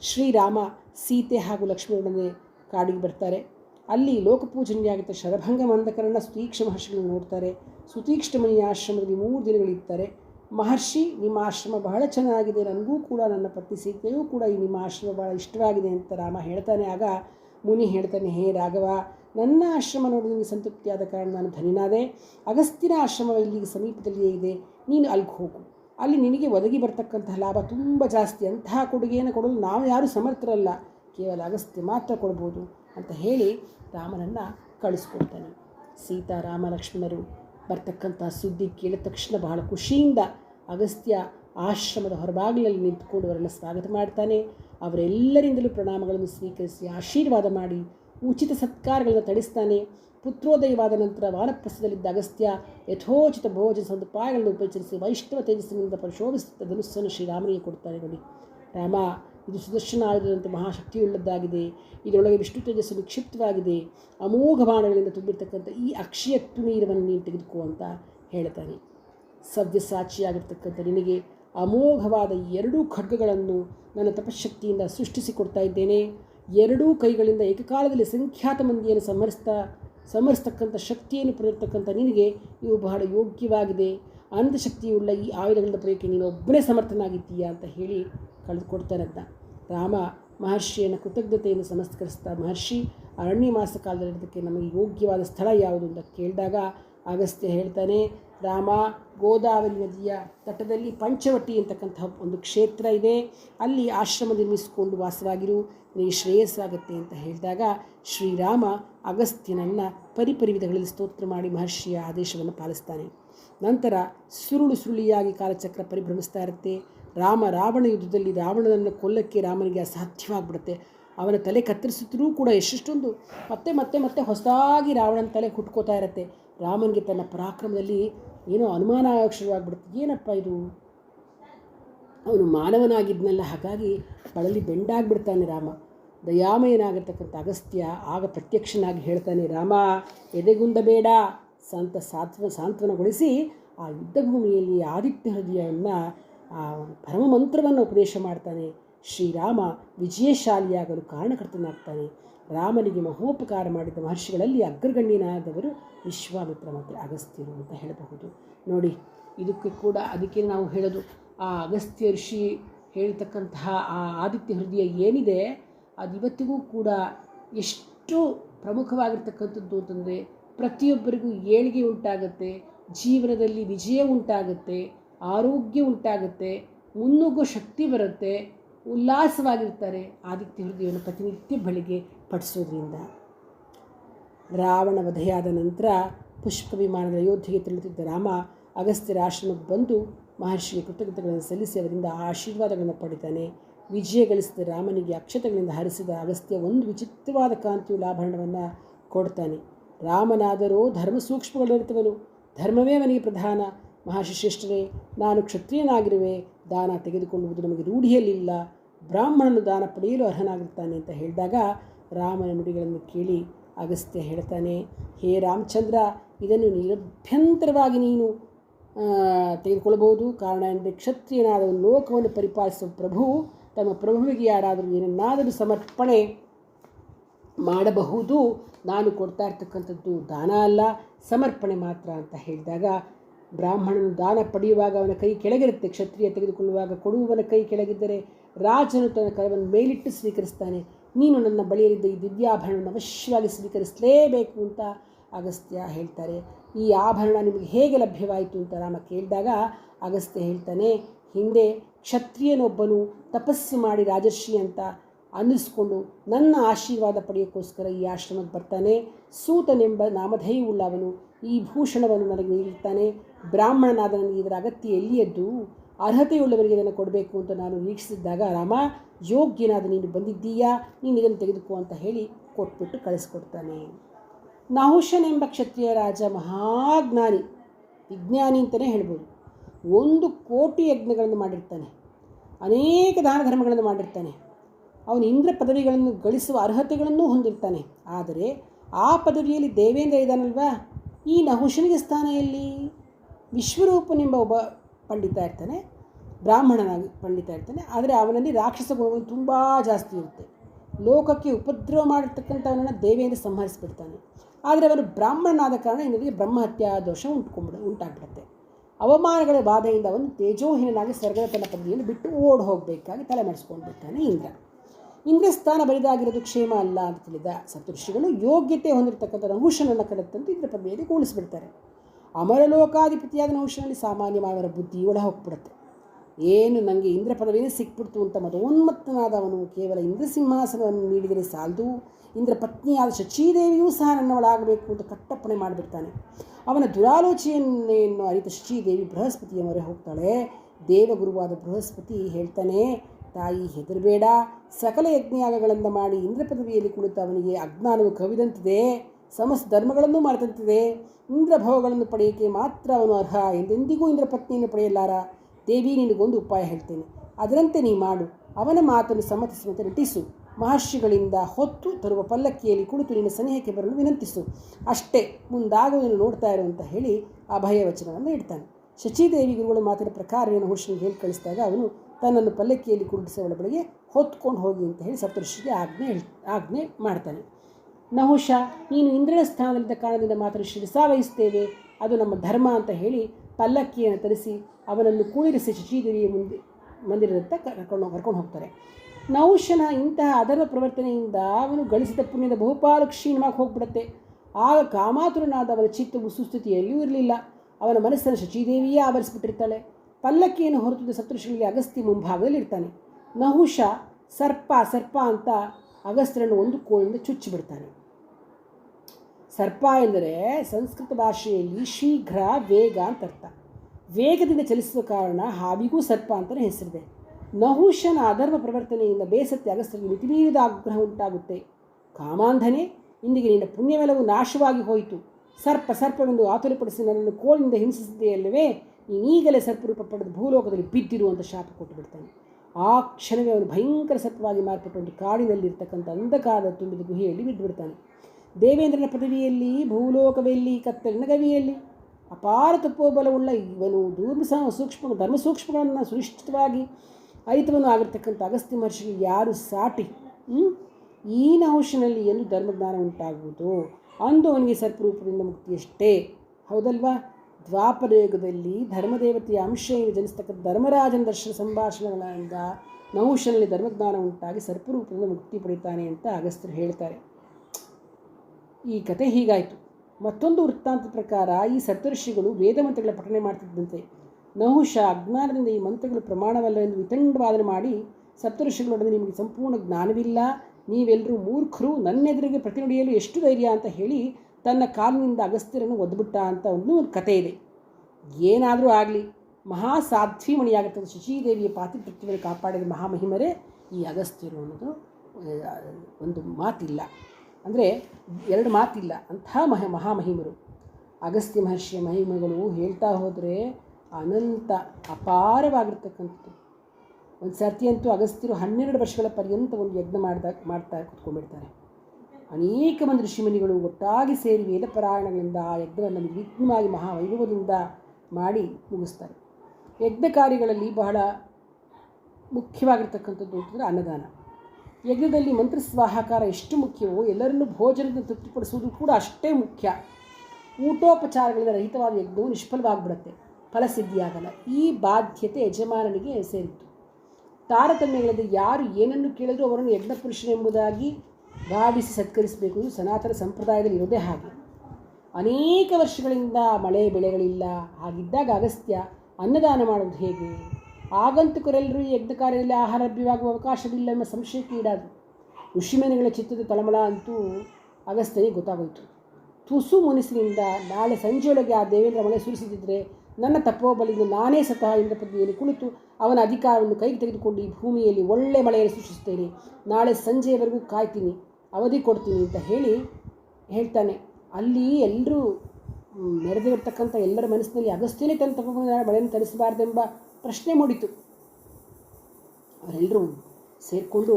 ಶ್ರೀರಾಮ ಸೀತೆ ಹಾಗೂ ಲಕ್ಷ್ಮಣನೇ ಕಾಡಿಗೆ ಬರ್ತಾರೆ. ಅಲ್ಲಿ ಲೋಕಪೂಜನೆಯಾಗಿದ್ದ ಶರಭಂಗ ಮಂದಕರನ್ನ ಸುತೀಕ್ಷ ಮಹರ್ಷಿಗಳನ್ನು ನೋಡ್ತಾರೆ. ಸುತೀಕ್ಷ್ಣ ಆಶ್ರಮದಲ್ಲಿ ಮೂರು ದಿನಗಳಿರ್ತಾರೆ. ಮಹರ್ಷಿ, ನಿಮ್ಮ ಆಶ್ರಮ ಬಹಳ ಚೆನ್ನಾಗಿದೆ, ನನಗೂ ಕೂಡ ನನ್ನ ಪತ್ನಿ ಸೀತೆಯೂ ಕೂಡ ಈ ನಿಮ್ಮ ಆಶ್ರಮ ಬಹಳ ಇಷ್ಟವಾಗಿದೆ ಅಂತ ರಾಮ ಹೇಳ್ತಾನೆ. ಆಗ ಮುನಿ ಹೇಳ್ತಾನೆ, ಹೇ ರಾಘವ, ನನ್ನ ಆಶ್ರಮ ನೋಡಿ ನಿಮಗೆ ಸಂತೃಪ್ತಿಯಾದ ಕಾರಣ ನಾನು ಧನಿನಾದೆ. ಅಗಸ್ತಿನ ಆಶ್ರಮ ಇಲ್ಲಿಗೆ ಸಮೀಪದಲ್ಲಿಯೇ ಇದೆ, ನೀನು ಅಲ್ಲಿಗೆ ಹೋಗು. ಅಲ್ಲಿ ನಿನಗೆ ಒದಗಿ ಬರ್ತಕ್ಕಂತಹ ಲಾಭ ತುಂಬ ಜಾಸ್ತಿ, ಅಂತಹ ಕೊಡುಗೆಯನ್ನು ಕೊಡಲು ನಾವು ಯಾರೂ ಸಮರ್ಥರಲ್ಲ, ಕೇವಲ ಅಗಸ್ತ್ಯ ಮಾತ್ರ ಕೊಡ್ಬೋದು ಅಂತ ಹೇಳಿ ರಾಮನನ್ನು ಕಳಿಸ್ಕೊಡ್ತಾನೆ. ಸೀತಾ, ರಾಮ, ಲಕ್ಷ್ಮಣರು ಬರ್ತಕ್ಕಂಥ ಸುದ್ದಿ ಕೇಳಿದ ತಕ್ಷಣ ಬಹಳ ಖುಷಿಯಿಂದ ಅಗಸ್ತ್ಯ ಆಶ್ರಮದ ಹೊರಬಾಗಿಲಲ್ಲಿ ನಿಂತುಕೊಂಡು ಅವರನ್ನು ಸ್ವಾಗತ ಮಾಡ್ತಾನೆ. ಅವರೆಲ್ಲರಿಂದಲೂ ಪ್ರಣಾಮಗಳನ್ನು ಸ್ವೀಕರಿಸಿ ಆಶೀರ್ವಾದ ಮಾಡಿ ಉಚಿತ ಸತ್ಕಾರಗಳನ್ನು ತಡಿಸ್ತಾನೆ. ಪುತ್ರೋದಯವಾದ ನಂತರ ವಾನಪ್ರಸ್ಥದಲ್ಲಿದ್ದ ಅಗಸ್ತ್ಯ ಯಥೋಚಿತ ಭೋಜನ ಸದುಪಾಯಗಳನ್ನು ಉಪಚರಿಸಿ ವೈಷ್ಣವ ತೇಜಸ್ಸಿನಿಂದ ಪರಿಶೋಭಿಸುತ್ತ ಧನುಸ್ಸನ್ನು ಶ್ರೀರಾಮನಿಗೆ ಕೊಡ್ತಾರೆ ನೋಡಿ, ರಾಮ, ಇದು ಸುದರ್ಶನ ಆಯುಧದಂತೆ ಮಹಾಶಕ್ತಿಯುಳ್ಳದ್ದಾಗಿದೆ. ಇದರೊಳಗೆ ವಿಷ್ಣು ತೇಜಸ್ಸು ನಿಕ್ಷಿಪ್ತವಾಗಿದೆ. ಅಮೋಘ ಬಾಣಗಳಿಂದ ತುಂಬಿರ್ತಕ್ಕಂಥ ಈ ಅಕ್ಷಯ ನೀರವನ್ನು ನೀನು ತೆಗೆದುಕೋ ಅಂತ ಹೇಳ್ತಾನೆ. ಸವ್ಯಸಾಚಿಯಾಗಿರ್ತಕ್ಕಂಥ ನಿನಗೆ ಅಮೋಘವಾದ ಎರಡೂ ಖಡ್ಗಗಳನ್ನು ನನ್ನ ತಪಶಕ್ತಿಯಿಂದ ಸೃಷ್ಟಿಸಿಕೊಡ್ತಾ ಇದ್ದೇನೆ. ಎರಡೂ ಕೈಗಳಿಂದ ಏಕಕಾಲದಲ್ಲಿ ಸಂಖ್ಯಾತ ಮಂದಿಯನ್ನು ಸಮರಿಸ್ತಾ, ಸಮರಿಸ್ತಕ್ಕಂಥ ಶಕ್ತಿಯನ್ನು ಪಡೆದಿರ್ತಕ್ಕಂಥ ನಿನಗೆ ಇವು ಬಹಳ ಯೋಗ್ಯವಾಗಿದೆ. ಅನಂತ ಶಕ್ತಿಯುಳ್ಳ ಈ ಆಯುಧಗಳಿಂದ ಪ್ರಯೋಗಕ್ಕೆ ನೀನು ಒಬ್ಬನೇ ಸಮರ್ಥನಾಗಿದ್ದೀಯಾ ಅಂತ ಹೇಳಿ ಕಳೆದುಕೊಡ್ತಾರಂತ ರಾಮ ಮಹರ್ಷಿಯನ್ನು ಕೃತಜ್ಞತೆಯನ್ನು ಸಮಸ್ಕರಿಸ್ತಾ, ಮಹರ್ಷಿ ಅರಣ್ಯ ಮಾಸ ಕಾಲದಲ್ಲಿ ನಮಗೆ ಯೋಗ್ಯವಾದ ಸ್ಥಳ ಯಾವುದು ಅಂತ ಕೇಳಿದಾಗ ಅಗಸ್ತ್ಯ ಹೇಳ್ತಾನೆ, ರಾಮ, ಗೋದಾವರಿ ನದಿಯ ತಟದಲ್ಲಿ ಪಂಚವಟಿ ಅಂತಕ್ಕಂತಹ ಒಂದು ಕ್ಷೇತ್ರ ಇದೆ. ಅಲ್ಲಿ ಆಶ್ರಮ ನಿರ್ಮಿಸಿಕೊಂಡು ವಾಸವಾಗಿರು. ನಿನಗೆ ಶ್ರೇಯಸ್ಸಾಗುತ್ತೆ ಅಂತ ಹೇಳಿದಾಗ ಶ್ರೀರಾಮ ಅಗಸ್ತ್ಯನನ್ನು ಪರಿಪರಿ ವಿಧಗಳಲ್ಲಿ ಸ್ತೋತ್ರ ಮಾಡಿ ಮಹರ್ಷಿಯ ಆದೇಶವನ್ನು ಪಾಲಿಸ್ತಾನೆ. ನಂತರ ಸುರುಳು ಸುರುಳಿಯಾಗಿ ಕಾಲಚಕ್ರ ಪರಿಭ್ರಮಿಸ್ತಾ ಇರುತ್ತೆ. ರಾಮ ರಾವಣ ಯುದ್ಧದಲ್ಲಿ ರಾವಣನನ್ನು ಕೊಲ್ಲಕ್ಕೆ ರಾಮನಿಗೆ ಅಸಾಧ್ಯವಾಗಿಬಿಡುತ್ತೆ. ಅವನ ತಲೆ ಕತ್ತರಿಸುತ್ತಲೂ ಕೂಡ ಎಷ್ಟೆಷ್ಟೊಂದು ಮತ್ತೆ ಮತ್ತೆ ಮತ್ತೆ ಹೊಸದಾಗಿ ರಾವಣನ ತಲೆ ಹುಟ್ಕೋತಾ ಇರುತ್ತೆ. ರಾಮನಿಗೆ ತನ್ನ ಪರಾಕ್ರಮದಲ್ಲಿ ಏನೋ ಅನುಮಾನ ಶುರುವಾಗ್ಬಿಡುತ್ತೆ ಏನಪ್ಪ ಇದು? ಅವನು ಮಾನವನಾಗಿದ್ನಲ್ಲ, ಹಾಗಾಗಿ ಬಳಲಿ ಬೆಂಡಾಗ್ಬಿಡ್ತಾನೆ ರಾಮ. ದಯಾಮಯನಾಗಿರ್ತಕ್ಕಂಥ ಅಗಸ್ತ್ಯ ಆಗ ಪ್ರತ್ಯಕ್ಷನಾಗಿ ಹೇಳ್ತಾನೆ, ರಾಮ ಎದೆಗುಂದಬೇಡ ಸಂತ ಸಾತ್ವ, ಸಾಂತ್ವನಗೊಳಿಸಿ ಆ ಯುದ್ಧ ಭೂಮಿಯಲ್ಲಿ ಆದಿತ್ಯ ಹೃದಯವನ್ನು ಆ ಪರಮ ಮಂತ್ರವನ್ನು ಉಪದೇಶ ಮಾಡ್ತಾನೆ. ಶ್ರೀರಾಮ ವಿಜಯಶಾಲಿಯಾಗಲು ಕಾರಣಕರ್ತನಾಗ್ತಾನೆ. ರಾಮನಿಗೆ ಮಹೋಪಕಾರ ಮಾಡಿದ ಮಹರ್ಷಿಗಳಲ್ಲಿ ಅಗ್ರಗಣ್ಯನಾದವರು ವಿಶ್ವಾಮಿತ್ರ ಮತ್ತು ಅಗಸ್ತ್ಯರು ಅಂತ ಹೇಳಬಹುದು. ನೋಡಿ, ಇದಕ್ಕೆ ಕೂಡ ಅದಕ್ಕೆ ನಾವು ಹೇಳೋದು, ಆ ಅಗಸ್ತ್ಯ ಋಷಿ ಹೇಳ್ತಕ್ಕಂತಹ ಆ ಆದಿತ್ಯ ಹೃದಯ ಏನಿದೆ, ಅದು ಇವತ್ತಿಗೂ ಕೂಡ ಎಷ್ಟು ಪ್ರಮುಖವಾಗಿರ್ತಕ್ಕಂಥದ್ದು ಅಂತಂದರೆ ಪ್ರತಿಯೊಬ್ಬರಿಗೂ ಏಳಿಗೆ ಉಂಟಾಗುತ್ತೆ, ಜೀವನದಲ್ಲಿ ವಿಜಯ ಉಂಟಾಗುತ್ತೆ, ಆರೋಗ್ಯ ಉಂಟಾಗುತ್ತೆ, ಮುನ್ನುಗ್ಗೋ ಶಕ್ತಿ ಬರುತ್ತೆ ಉಲ್ಲಾಸವಾಗಿರ್ತಾರೆ ಆದಿತ್ಯ ಹೃದಯವನ್ನು ಪ್ರತಿನಿತ್ಯ ಬಳಿಗೆ ಪಡಿಸೋದ್ರಿಂದ ರಾವಣ ವಧೆಯಾದ ನಂತರ ಪುಷ್ಪ ವಿಮಾನದ ಅಯೋಧ್ಯೆಗೆ ತೆರಳುತ್ತಿದ್ದ ರಾಮ ಅಗಸ್ತ್ಯರ ಆಶ್ರಮಕ್ಕೆ ಬಂದು ಮಹರ್ಷಿಗೆ ಕೃತಜ್ಞತೆಗಳನ್ನು ಸಲ್ಲಿಸಿ ಅವರಿಂದ ಆಶೀರ್ವಾದಗಳನ್ನು ಪಡಿತಾನೆ ವಿಜಯ ಗಳಿಸಿದ ರಾಮನಿಗೆ ಅಕ್ಷತೆಗಳಿಂದ ಹರಿಸಿದ ಅಗಸ್ತ್ಯ ಒಂದು ವಿಚಿತ್ರವಾದ ಕಾಂತಿಯು ಲಾಭರಣವನ್ನು ಕೊಡ್ತಾನೆ. ರಾಮನಾದರೂ ಧರ್ಮ ಸೂಕ್ಷ್ಮಗಳಿರ್ತವನು ಧರ್ಮವೇ ಅವನಿಗೆ ಪ್ರಧಾನ. ಮಹರ್ಷಿ ಶ್ರೇಷ್ಠರೇ ನಾನು ಕ್ಷತ್ರಿಯನಾಗಿರುವೆ. ದಾನ ತೆಗೆದುಕೊಳ್ಳುವುದು ನಮಗೆ ರೂಢಿಯಲ್ಲಿಲ್ಲ. ಬ್ರಾಹ್ಮಣನು ದಾನ ಪಡೆಯಲು ಅರ್ಹನಾಗಿರ್ತಾನೆ ಅಂತ ಹೇಳಿದಾಗ ರಾಮನ ನುಡಿಗಳನ್ನು ಕೇಳಿ ಅಗಸ್ತ್ಯ ಹೇಳ್ತಾನೆ, ಹೇ ರಾಮಚಂದ್ರ, ಇದನ್ನು ನಿರಭ್ಯಂತರವಾಗಿ ನೀನು ತೆಗೆದುಕೊಳ್ಳಬಹುದು. ಕಾರಣ ಎಂದರೆ ಕ್ಷತ್ರಿಯನಾದ ಲೋಕವನ್ನು ಪರಿಪಾಲಿಸುವ ಪ್ರಭು, ತಮ್ಮ ಪ್ರಭುವಿಗೆ ಯಾರಾದರೂ ಏನನ್ನಾದರೂ ಸಮರ್ಪಣೆ ಮಾಡಬಹುದು. ನಾನು ಕೊಡ್ತಾ ಇರ್ತಕ್ಕಂಥದ್ದು ದಾನ ಅಲ್ಲ, ಸಮರ್ಪಣೆ ಮಾತ್ರ, ಅಂತ ಹೇಳಿದಾಗ ಬ್ರಾಹ್ಮಣನು ದಾನ ಪಡೆಯುವಾಗ ಅವನ ಕೈ ಕೆಳಗಿರುತ್ತೆ, ಕ್ಷತ್ರಿಯ ತೆಗೆದುಕೊಳ್ಳುವಾಗ ಕೊಡುವವನ ಕೈ ಕೆಳಗಿದ್ದರೆ ರಾಜನು ತನ್ನ ಕರವನ್ನು ಮೇಲಿಟ್ಟು ಸ್ವೀಕರಿಸ್ತಾನೆ. ನೀನು ನನ್ನ ಬಳಿಯಲ್ಲಿದ್ದ ಈ ದಿವ್ಯಾಭರಣವನ್ನು ಅವಶ್ಯವಾಗಿ ಸ್ವೀಕರಿಸಲೇಬೇಕು ಅಂತ ಅಗಸ್ತ್ಯ ಹೇಳ್ತಾರೆ. ಈ ಆಭರಣ ನಿಮಗೆ ಹೇಗೆ ಲಭ್ಯವಾಯಿತು ಅಂತ ರಾಮ ಕೇಳಿದಾಗ ಅಗಸ್ತ್ಯ ಹೇಳ್ತಾನೆ, ಹಿಂದೆ ಕ್ಷತ್ರಿಯನೊಬ್ಬನು ತಪಸ್ಸು ಮಾಡಿ ರಾಜರ್ಷಿ ಅಂತ ಅನ್ನಿಸ್ಕೊಂಡು ನನ್ನ ಆಶೀರ್ವಾದ ಪಡೆಯೋಕ್ಕೋಸ್ಕರ ಈ ಆಶ್ರಮಕ್ಕೆ ಬರ್ತಾನೆ. ಸೂತನೆಂಬ ನಾಮಧೇಯವುಳ್ಳವನು ಈ ಭೂಷಣವನ್ನು ನನಗೆ ನೀಡುತ್ತಾನೆ ಬ್ರಾಹ್ಮಣನಾದ ನನಗೆ ಇದರ ಅಗತ್ಯ ಎಲ್ಲಿಯದ್ದು? ಅರ್ಹತೆಯುಳ್ಳವರಿಗೆ ಇದನ್ನು ಕೊಡಬೇಕು ಅಂತ ನಾನು ವೀಕ್ಷಿಸಿದ್ದಾಗ, ರಾಮ, ಯೋಗ್ಯನಾದ ನೀನು ಬಂದಿದ್ದೀಯಾ? ನೀನು ಇದನ್ನು ತೆಗೆದುಕೋ ಅಂತ ಹೇಳಿ ಕೊಟ್ಬಿಟ್ಟು ಕಳಿಸ್ಕೊಡ್ತಾನೆ. ನಹುಷನೆಂಬ ಕ್ಷತ್ರಿಯ ರಾಜ ಮಹಾಜ್ಞಾನಿ, ವಿಜ್ಞಾನಿ ಅಂತಲೇ ಹೇಳ್ಬೋದು. ಒಂದು ಕೋಟಿ ಯಜ್ಞಗಳನ್ನು ಮಾಡಿರ್ತಾನೆ. ಅನೇಕ ದಾನ ಧರ್ಮಗಳನ್ನು ಮಾಡಿರ್ತಾನೆ. ಅವನು ಇಂದ್ರ ಪದವಿಗಳನ್ನು ಗಳಿಸುವ ಅರ್ಹತೆಗಳನ್ನೂ ಹೊಂದಿರ್ತಾನೆ. ಆದರೆ ಆ ಪದವಿಯಲ್ಲಿ ದೇವೇಂದ್ರ ಇದ್ದಾನಲ್ವಾ? ಈ ನಹುಶನಿಗೆ ಸ್ಥಾನ ಎಲ್ಲಿ? ವಿಶ್ವರೂಪನೆಂಬ ಒಬ್ಬ ಪಂಡಿತ ಇರ್ತಾನೆ, ಬ್ರಾಹ್ಮಣನಾಗಿ ಪಂಡಿತ ಇರ್ತಾನೆ. ಆದರೆ ಅವನಲ್ಲಿ ರಾಕ್ಷಸ ಗುಣಗಳು ತುಂಬ ಜಾಸ್ತಿ ಇರುತ್ತೆ. ಲೋಕಕ್ಕೆ ಉಪದ್ರವ ಮಾಡಿರ್ತಕ್ಕಂಥವನನ್ನು ದೇವೇಂದ್ರ ಸಂಹರಿಸಿಬಿಡ್ತಾನೆ. ಆದರೆ ಅವನು ಬ್ರಾಹ್ಮಣನಾದ ಕಾರಣ ಇವನಿಗೆ ಬ್ರಹ್ಮಹತ್ಯಾ ದೋಷ ಉಂಟ್ಕೊಂಡ್ಬಿಡ ಉಂಟಾಗ್ಬಿಡುತ್ತೆ. ಅವಮಾನಗಳ ಬಾಧೆಯಿಂದ ಅವನು ತೇಜೋಹೀನಾಗಿ ಸ್ವರ್ಗದ ತನ್ನ ಪದವಿಯನ್ನು ಬಿಟ್ಟು ಓಡಿ ಹೋಗಬೇಕಾಗಿ ತಲೆ ಮಾಡಿಸ್ಕೊಂಡು ಇಂದ್ರ. ಇಂದ್ರ ಸ್ಥಾನ ಬರಿದಾಗಿರೋದು ಕ್ಷೇಮ ಅಲ್ಲ ಅಂತ ತಿಳಿದ ಸಪ್ತಋಷಿಗಳು ಯೋಗ್ಯತೆ ಹೊಂದಿರತಕ್ಕಂಥ ನಹುಶನನ್ನು ಕರೆತಂದು ಇಂದ್ರ ಪದವಿಯಲ್ಲಿ ಕೂಡಿಸ್ಬಿಡ್ತಾರೆ ಅಮರಲೋಕಾಧಿಪತಿಯಾದ ನಹುಶನಲ್ಲಿ ಸಾಮಾನ್ಯ ಮಾನವರ ಬುದ್ಧಿ ಒಳ ಹೋಗ್ಬಿಡುತ್ತೆ ಏನು ನನಗೆ ಇಂದ್ರ ಪದವಿಯೇ ಸಿಕ್ಬಿಡ್ತು ಅಂತ ಮದೋನ್ಮತ್ತನಾದ ಅವನು ಕೇವಲ ಇಂದ್ರ ಸಿಂಹಾಸನವನ್ನು ನೀಡಿದರೆ ಸಾಲದು? ಇಂದ್ರ ಪತ್ನಿಯಾದ ಶಚೀದೇವಿಯೂ ಸಹ ನನ್ನವಳಾಗಬೇಕು ಅಂತ ಕಟ್ಟಪ್ಪಣೆ ಮಾಡಿಬಿಡ್ತಾನೆ. ಅವನ ದುರಾಲೋಚನೆಯನ್ನು ಅರಿತ ಶಚೀದೇವಿ ಬೃಹಸ್ಪತಿಯ ಮೊರೆ ಹೋಗ್ತಾಳೆ. ದೇವಗುರುವಾದ ಬೃಹಸ್ಪತಿ ಹೇಳ್ತಾನೆ ತಾಯಿ ಹೆದರಬೇಡ. ಸಕಲ ಯಜ್ಞಯಾಗಗಳನ್ನು ಮಾಡಿ ಇಂದ್ರ ಪದವಿಯಲ್ಲಿ ಕುಳಿತ ಅವನಿಗೆ ಅಜ್ಞಾನವು ಕವಿದಂತಿದೆ. ಸಮಸ್ತ ಧರ್ಮಗಳನ್ನು ಮರೆತಂತಿದೆ ಇಂದ್ರ ಭವಗಳನ್ನು ಪಡೆಯೋಕ್ಕೆ ಮಾತ್ರ ಅವನು ಅರ್ಹ ಎಂದೆಂದಿಗೂ ಇಂದ್ರ ಪತ್ನಿಯನ್ನು ಪಡೆಯಲಾರ. ದೇವಿ, ನಿನಗೊಂದು ಉಪಾಯ ಹೇಳ್ತೇನೆ. ಅದರಂತೆ ನೀ ಮಾಡು. ಅವನ ಮಾತನ್ನು ಸಮ್ಮತಿಸುವಂತೆ ನಟಿಸು. ಮಹರ್ಷಿಗಳಿಂದ ಹೊತ್ತು ತರುವ ಪಲ್ಲಕ್ಕಿಯಲ್ಲಿ ಕುಳಿತು ನಿನ್ನ ಸನಿಹಕ್ಕೆ ಬರಲು ವಿನಂತಿಸು. ಅಷ್ಟೇ, ಮುಂದಾಗುವುದನ್ನು ನೋಡ್ತಾ ಇರು ಅಂತ ಹೇಳಿ ಅಭಯ ವಚನವನ್ನು ಇಡ್ತಾನೆ ಶಚಿದೇವಿ ಗುರುಗಳು ಮಾತಿನ ಪ್ರಕಾರ ಹುಷನಿಗೆ ಹೇಳಿ ಕಳಿಸಿದಾಗ ಅವನು ತನ್ನನ್ನು ಪಲ್ಲಕ್ಕಿಯಲ್ಲಿ ಕುರುಡಿಸುವಳ ಬಳಿಗೆ ಹೊತ್ಕೊಂಡು ಹೋಗಿ ಅಂತ ಹೇಳಿ ಸಪ್ತಋಷಿಗೆ ಆಜ್ಞೆ ಆಜ್ಞೆ ಮಾಡ್ತಾನೆ. ನಹುಷ, ನೀನು ಇಂದ್ರನ ಸ್ಥಾನದಲ್ಲಿದ್ದ ಕಾರಣದಿಂದ ಮಾತ್ರ ಶಿರಸಾವಹಿಸ್ತೇವೆ ಅದು ನಮ್ಮ ಧರ್ಮ ಅಂತ ಹೇಳಿ ಪಲ್ಲಕ್ಕಿಯನ್ನು ತರಿಸಿ ಅವನನ್ನು ಕೂಡಿರಿಸಿ ಶಚಿದೇವಿಯ ಮುಂದೆ, ಮಂದಿರದತ್ತ ಕರ್ಕೊಂಡು ಕರ್ಕೊಂಡು ಹೋಗ್ತಾರೆ. ನಹುಷನ ಇಂತಹ ಅಧರ್ಮ ಪ್ರವರ್ತನೆಯಿಂದ ಅವನು ಗಳಿಸಿದ ಪುಣ್ಯದ ಬಹುಪಾಲು ಕ್ಷೀಣವಾಗಿ ಹೋಗ್ಬಿಡುತ್ತೆ. ಆಗ ಕಾಮಾತುರನಾದ ಅವನ ಚಿತ್ತವು ಸುಸ್ಥಿತಿಯಲ್ಲಿಯೂ ಇರಲಿಲ್ಲ. ಅವನ ಮನಸ್ಸನ್ನು ಶಚಿದೇವಿಯೇ ಆವರಿಸಿಬಿಟ್ಟಿರ್ತಾಳೆ. ಪಲ್ಲಕ್ಕಿಯನ್ನು ಹೊರತುದ ಸಪ್ತಋಷಿಗಳಿಗೆ ಅಗಸ್ತ್ಯ ಮುಂಭಾಗದಲ್ಲಿ ಇರ್ತಾನೆ. ನಹುಷ ಸರ್ಪ ಸರ್ಪ ಅಂತ ಅಗಸ್ತ್ಯರನ್ನು ಒಂದು ಕೋಲಿಂದ ಚುಚ್ಚಿಬಿಡ್ತಾನೆ ಸರ್ಪ ಎಂದರೆ ಸಂಸ್ಕೃತ ಭಾಷೆಯಲ್ಲಿ ಶೀಘ್ರ ವೇಗ ಅಂತ ಅರ್ಥ. ವೇಗದಿಂದ ಚಲಿಸುವ ಕಾರಣ ಹಾವಿಗೂ ಸರ್ಪ ಅಂತಲೇ ಹೆಸರಿದೆ. ನಹುಷನ ಅಧರ್ಮ ಪ್ರವರ್ತನೆಯಿಂದ ಬೇಸತ್ತೆ ಅಗಸ್ತ್ಯರಿಗೆ ಮಿತಿಮೀರಿದ ಆಗ್ರಹ ಉಂಟಾಗುತ್ತೆ. ಕಾಮಾಂಧನೆ, ಇಂದಿಗೆ ನಿನ್ನ ಪುಣ್ಯವೆಲ್ಲವೂ ನಾಶವಾಗಿ ಹೋಯಿತು. ಸರ್ಪ, ಸರ್ಪವೆಂದು ಆತುರಪಡಿಸಿ ನನ್ನನ್ನು ಕೋಲಿನಿಂದ ಹಿಂಸಿಸಿದೆಯಲ್ಲವೇ ನೀನೀಗಲೇ ಸರ್ಪರೂಪ ಪಡೆದು ಭೂಲೋಕದಲ್ಲಿ ಬಿದ್ದಿರು ಅಂತ ಶಾಪ ಕೊಟ್ಟು ಬಿಡ್ತಾನೆ. ಆ ಕ್ಷಣವೇ ಅವನು ಭಯಂಕರ ಸತ್ವವಾಗಿ ಮಾರ್ಪಟ್ಟು ಒಂದು ಕಾಡಿನಲ್ಲಿರ್ತಕ್ಕಂಥ ಅಂಧಕಾರದ ತುಂಬಿದ ಗುಹೆಯಲ್ಲಿ ಬಿದ್ದುಬಿಡ್ತಾನೆ. ದೇವೇಂದ್ರನ ಪದವಿಯಲ್ಲಿ, ಭೂಲೋಕವೆಲ್ಲಿ, ಕತ್ತಲಿನ ಗವಿಯಲ್ಲಿ, ಅಪಾರ ತಪ್ಪೋಬಲವುಳ್ಳ ಇವನು ದೂರ್ಮಿಸ ಸೂಕ್ಷ್ಮ ಧರ್ಮ ಸೂಕ್ಷ್ಮಗಳನ್ನು ಸುನಿಶ್ಚಿತವಾಗಿ ಐತವನ್ನು ಆಗಿರ್ತಕ್ಕಂಥ ಅಗಸ್ತ್ಯ ಮಹರ್ಷಿಗೆ ಯಾರು ಸಾಟಿ? ಈ ನಹುಷನಲ್ಲಿ ಎಂದು ಧರ್ಮಜ್ಞಾನ ಉಂಟಾಗುವುದು. ಅಂದು ಅವನಿಗೆ ಸರ್ಪರೂಪದಿಂದ ಮುಕ್ತಿಯಷ್ಟೇ. ಹೌದಲ್ವಾ? ದ್ವಾಪರ ಧರ್ಮದೇವತೆಯ ಅಂಶ ಏನು ಜನಿಸ್ತಕ್ಕಂಥ ಧರ್ಮರಾಜನ ದರ್ಶನ ಸಂಭಾಷಣೆಗಳಿಂದ ನಹುಶನಲ್ಲಿ ಧರ್ಮಜ್ಞಾನ ಉಂಟಾಗಿ ಸರ್ಪರೂಪದಿಂದ ಮುಕ್ತಿ ಪಡಿತಾನೆ ಅಂತ ಅಗಸ್ತ್ಯರು ಹೇಳ್ತಾರೆ. ಈ ಕತೆ ಹೀಗಾಯಿತು. ಮತ್ತೊಂದು ವೃತ್ತಾಂತ ಪ್ರಕಾರ ಈ ಸಪ್ತಋಷಿಗಳು ವೇದ ಮಂತ್ರಗಳ ಪಠನೆ ಮಾಡ್ತಿದ್ದಂತೆ. ನಹುಶ ಅಜ್ಞಾನದಿಂದ ಈ ಮಂತ್ರಗಳು ಪ್ರಮಾಣವಲ್ಲ ಎಂದು ವಿತಂಡವಾದನೆ ಮಾಡಿ ಸಪ್ತಋಷಿಗಳೊಡನೆ ನಿಮಗೆ ಸಂಪೂರ್ಣ ಜ್ಞಾನವಿಲ್ಲ, ನೀವೆಲ್ಲರೂ ಮೂರ್ಖರು, ನನ್ನೆದುರಿಗೆ ಪ್ರತಿನುಡಿಯಲು ಎಷ್ಟು ಧೈರ್ಯ ಅಂತ ಹೇಳಿ ತನ್ನ ಕಾಲಿನಿಂದ ಅಗಸ್ತ್ಯರನ್ನು ಒದ್ಬಿಟ್ಟ ಅಂತ ಒಂದು ಒಂದು ಕಥೆ ಇದೆ. ಏನಾದರೂ ಆಗಲಿ ಮಹಾ ಶಶೀದೇವಿಯ ಪಾತಿಪೃತ್ಯವನ್ನು ಕಾಪಾಡಿದ ಮಹಾಮಹಿಮರೇ ಈ ಅಗಸ್ತ್ಯರು ಅನ್ನೋದು ಒಂದು ಮಾತಿಲ್ಲ. ಅಂದರೆ ಎರಡು ಮಾತಿಲ್ಲ. ಅಂಥ ಮಹ, ಮಹಾಮಹಿಮರು. ಅಗಸ್ತ್ಯ ಮಹರ್ಷಿಯ ಮಹಿಮೆಗಳು ಹೇಳ್ತಾ ಹೋದರೆ ಅನಂತ, ಅಪಾರವಾಗಿರ್ತಕ್ಕಂಥದ್ದು. ಒಂದು ಸರ್ತಿ ಅಂತೂ ಅಗಸ್ತ್ಯರು ಹನ್ನೆರಡು ವರ್ಷಗಳ ಪರ್ಯಂತ ಒಂದು ಯಜ್ಞ ಮಾಡ್ದಾಗ ಮಾಡ್ತಾ ಕೂತ್ಕೊಂಡ್ಬಿಡ್ತಾರೆ. ಅನೇಕ ಮಂದಿ ಋಷಿಮುನಿಗಳು ಒಟ್ಟಾಗಿ ಸೇರಿ ವೇದಪರಾಯಣಗಳಿಂದ ಆ ಯಜ್ಞವನ್ನು ವಿಘ್ನವಾಗಿ ಮಹಾವೈಭವದಿಂದ ಮಾಡಿ ಮುಗಿಸ್ತಾರೆ. ಯಜ್ಞ ಕಾರ್ಯಗಳಲ್ಲಿ ಬಹಳ ಮುಖ್ಯವಾಗಿರ್ತಕ್ಕಂಥದ್ದು ಅಂತಂದರೆ ಅನ್ನದಾನ. ಯಜ್ಞದಲ್ಲಿ ಮಂತ್ರಸ್ವಾಹಾಕಾರ ಎಷ್ಟು ಮುಖ್ಯವೋ ಎಲ್ಲರನ್ನೂ ಭೋಜನದಿಂದ ತೃಪ್ತಿಪಡಿಸುವುದು ಕೂಡ ಅಷ್ಟೇ ಮುಖ್ಯ. ಊಟೋಪಚಾರಗಳಿಂದ ರಹಿತವಾದ ಯಜ್ಞವು ನಿಷ್ಫಲವಾಗಿಬಿಡುತ್ತೆ. ಫಲಸಿದ್ಧಿಯಾಗಲ್ಲ. ಈ ಬಾಧ್ಯತೆ ಯಜಮಾನನಿಗೆ ಸೇರಿತ್ತು. ತಾರತಮ್ಯಗಳಿಂದ ಯಾರು ಏನನ್ನು ಕೇಳಿದರೂ ಅವರನ್ನು ಯಜ್ಞಪುರುಷನೆಂಬುದಾಗಿ ಭಾವಿಸಿ ಸತ್ಕರಿಸಬೇಕು ಸನಾತನ ಸಂಪ್ರದಾಯದಲ್ಲಿ ಇರೋದೇ ಹಾಗೆ. ಅನೇಕ ವರ್ಷಗಳಿಂದ ಮಳೆ ಬೆಳೆಗಳಿಲ್ಲ. ಹಾಗಿದ್ದಾಗ ಅಗಸ್ತ್ಯ ಅನ್ನದಾನ ಮಾಡೋದು ಹೇಗೆ? ಆಗಂತುಕರೆಲ್ಲರೂ ಯಜ್ಞ ಕಾರ್ಯದಲ್ಲಿ ಆಹಾರ ಲಭ್ಯವಾಗುವ ಅವಕಾಶವಿಲ್ಲ ಎಂಬ ಸಂಶಯಕ್ಕೆ ಈಡಾದರು. ಋಷಿಮನೆಗಳ ಚಿತ್ತದ ತಳಮಳ ಅಂತೂ ಅಗಸ್ತ್ಯನಿಗೆ ಗೊತ್ತಾಗೋಯಿತು. ತುಸು ಮುನಿಸಿನಿಂದ ನಾಳೆ ಸಂಜೆಯೊಳಗೆ ಆ ದೇವೇಂದ್ರ ಮಳೆ ಸುರಿಸಿದ್ದರೆ ನನ್ನ ತಪೋಬಲಿಂದ ನಾನೇ ಸ್ವತಃ ಇಂದ್ರಪದವಿಯಲ್ಲಿ ಕುಳಿತು ಅವನ ಅಧಿಕಾರವನ್ನು ಕೈಗೆ ತೆಗೆದುಕೊಂಡು ಈ ಭೂಮಿಯಲ್ಲಿ ಒಳ್ಳೆ ಮಳೆಯನ್ನು ಸೃಷ್ಟಿಸುತ್ತೇನೆ. ನಾಳೆ ಸಂಜೆಯವರೆಗೂ ಕಾಯ್ತೀನಿ, ಅವಧಿ ಕೊಡ್ತೀನಿ ಅಂತ ಹೇಳಿ ಹೇಳ್ತಾನೆ. ಅಲ್ಲಿ ಎಲ್ಲರೂ ನೆರೆದಿರತಕ್ಕಂಥ ಎಲ್ಲರ ಮನಸ್ಸಿನಲ್ಲಿ ಅಗಸ್ತ್ಯನೇ ತನ್ನ ತಪೋಬಲ ಮಳೆಯನ್ನು ತರಿಸಬಾರ್ದೆಂಬ ಪ್ರಶ್ನೆ ಮೂಡಿತು. ಅವರೆಲ್ಲರೂ ಸೇರಿಕೊಂಡು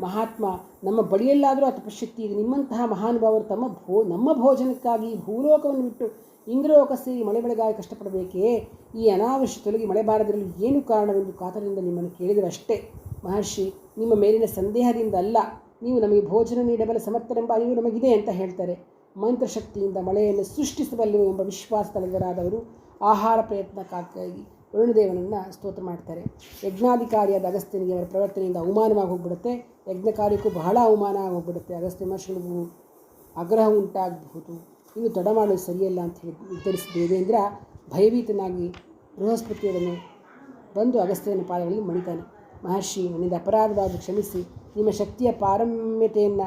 ಮಹಾತ್ಮ, ನಮ್ಮ ಬಳಿಯಲ್ಲಾದರೂ ಆ ತಪಶಕ್ತಿ ಇದೆ. ನಿಮ್ಮಂತಹ ಮಹಾನುಭಾವರು ತಮ್ಮ ಭೋ, ನಮ್ಮ ಭೋಜನಕ್ಕಾಗಿ ಭೂಲೋಕವನ್ನು ಬಿಟ್ಟು ಇಂದ್ರಲೋಕ ಸೇರಿ ಮಳೆ ಬೆಳೆಗಾಗಿ ಕಷ್ಟಪಡಬೇಕೇ? ಈ ಅನಾವಶ್ಯ ತೊಲಗಿ ಮಳೆ ಬಾರದಿರಲು ಏನು ಕಾರಣವೆಂದು ಕಾತರದಿಂದ ನಿಮ್ಮನ್ನು ಕೇಳಿದರೆ ಅಷ್ಟೇ ಮಹರ್ಷಿ, ನಿಮ್ಮ ಮೇಲಿನ ಸಂದೇಹದಿಂದ ಅಲ್ಲ, ನೀವು ನಮಗೆ ಭೋಜನ ನೀಡಬಲ್ಲ ಸಮರ್ಥರೆಂಬ ಅರಿವು ನಮಗಿದೆ ಅಂತ ಹೇಳ್ತಾರೆ. ಮಂತ್ರಶಕ್ತಿಯಿಂದ ಮಳೆಯನ್ನು ಸೃಷ್ಟಿಸಬಲ್ಲೆವು ಎಂಬ ವಿಶ್ವಾಸ ತಲೆದರಾದವರು ಆಹಾರ ಪ್ರಯತ್ನಕ್ಕಾಗಿ ವರುಣದೇವನನ್ನು ಸ್ತೋತ್ರ ಮಾಡ್ತಾರೆ. ಯಜ್ಞಾಧಿಕಾರಿಯಾದ ಅಗಸ್ತ್ಯನಿಗೆ ಅವರ ಪ್ರವರ್ತನೆಯಿಂದ ಅವಮಾನವಾಗಿ ಹೋಗ್ಬಿಡುತ್ತೆ. ಯಜ್ಞ ಕಾರ್ಯಕ್ಕೂ ಬಹಳ ಅವಮಾನ ಆಗೋಗ್ಬಿಡುತ್ತೆ ಅಗಸ್ತ್ಯ ಮಹರ್ಷಿಗಳಿಗೂ ಆಗ್ರಹ ಉಂಟಾಗಬಹುದು. ಇನ್ನು ತಡ ಮಾಡೋದು ಸರಿಯಲ್ಲ ಅಂತ ಹೇಳಿ ನಿರ್ಧರಿಸಿ ದೇವೇಂದ್ರ ಭಯಭೀತನಾಗಿ ಬೃಹಸ್ಪತಿಯೊಡನೆ ಬಂದು ಅಗಸ್ತ್ಯನ ಪಾದಗಳಲ್ಲಿ ಮಣಿತಾನೆ. ಮಹರ್ಷಿ ನನ್ನಿಂದ ಅಪರಾಧವಾಗಿ ಕ್ಷಮಿಸಿ, ನಿಮ್ಮ ಶಕ್ತಿಯ ಪಾರಮ್ಯತೆಯನ್ನು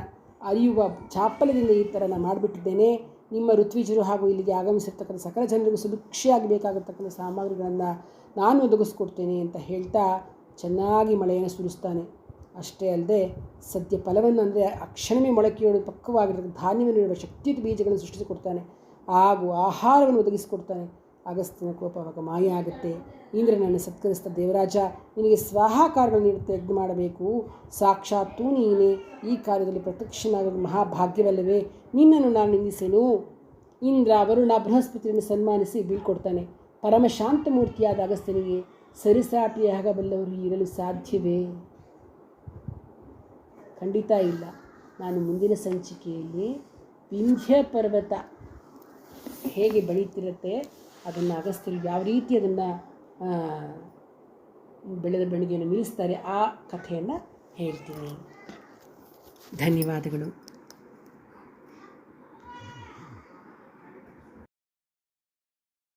ಅರಿಯುವ ಚಾಪಲ್ಯದಿಂದ ಈ ಥರ ಮಾಡಿಬಿಟ್ಟಿದ್ದೇನೆ. ನಿಮ್ಮ ಋತ್ವಿಜರು ಹಾಗೂ ಇಲ್ಲಿಗೆ ಆಗಮಿಸಿರ್ತಕ್ಕಂಥ ಸಕಲ ಜನರಿಗೂ ಸುಭಿಕ್ಷೆಯಾಗಿ ಬೇಕಾಗಿರ್ತಕ್ಕಂಥ ಸಾಮಗ್ರಿಗಳನ್ನು ನಾನು ಒದಗಿಸ್ಕೊಡ್ತೇನೆ ಅಂತ ಹೇಳ್ತಾ ಚೆನ್ನಾಗಿ ಮಳೆಯನ್ನು ಸುರಿಸ್ತಾನೆ. ಅಷ್ಟೇ ಅಲ್ಲದೆ ಸದ್ಯ ಫಲವನ್ನು ಅಂದರೆ ಅಕ್ಷಣವೇ ಮೊಳಕೆಯೋಡು ಪಕ್ವವಾಗಿರೋ ಧಾನ್ಯವನ್ನು ನೀಡುವ ಶಕ್ತಿಯುತ ಬೀಜಗಳನ್ನು ಸೃಷ್ಟಿಸಿಕೊಡ್ತಾನೆ ಹಾಗೂ ಆಹಾರವನ್ನು ಒದಗಿಸಿಕೊಡ್ತಾನೆ ಕೋಪ ಅವಾಗ ಮಾಯ ಆಗುತ್ತೆ. ಇಂದ್ರನನ್ನು ಸತ್ಕರಿಸಿದ ದೇವರಾಜ, ನಿನಗೆ ಸ್ವಾಹಾಕಾರಗಳನ್ನು ನೀಡುತ್ತೆ ಯಜ್ಞ ಮಾಡಬೇಕು. ಸಾಕ್ಷಾತ್ತೂ ನೀನೇ ಈ ಕಾರ್ಯದಲ್ಲಿ ಪ್ರತ್ಯಕ್ಷನಾಗೋದು ಮಹಾಭಾಗ್ಯವಲ್ಲವೇ? ನಿನ್ನನ್ನು ನಾನು ನಿಂದಿಸೆನು. ಇಂದ್ರ ವರುಣ ಬೃಹಸ್ಪತಿಯನ್ನು ಸನ್ಮಾನಿಸಿ ಬೀಳ್ಕೊಡ್ತಾನೆ. ಪರಮ ಶಾಂತಮೂರ್ತಿಯಾದ ಅಗಸ್ತ್ಯನಿಗೆ ಸರಿಸಾಟಿಯಾಗಬಲ್ಲವರು ಇರಲು ಸಾಧ್ಯವೇ? ಖಂಡಿತ ಇಲ್ಲ. ನಾನು ಮುಂದಿನ ಸಂಚಿಕೆಯಲ್ಲಿ ವಿಂಧ್ಯ ಪರ್ವತ ಹೇಗೆ ಬೆಳೀತಿರುತ್ತೆ ಅದನ್ನು ಅಗಸ್ತ್ಯರು ಯಾವ ರೀತಿ ಅದನ್ನು ಬೆಳೆದ ಬೆಳಗ್ಗೆಯನ್ನು ನಿಲ್ಲಿಸ್ತಾರೆ ಆ ಕಥೆಯನ್ನು ಹೇಳ್ತೀನಿ. ಧನ್ಯವಾದಗಳು.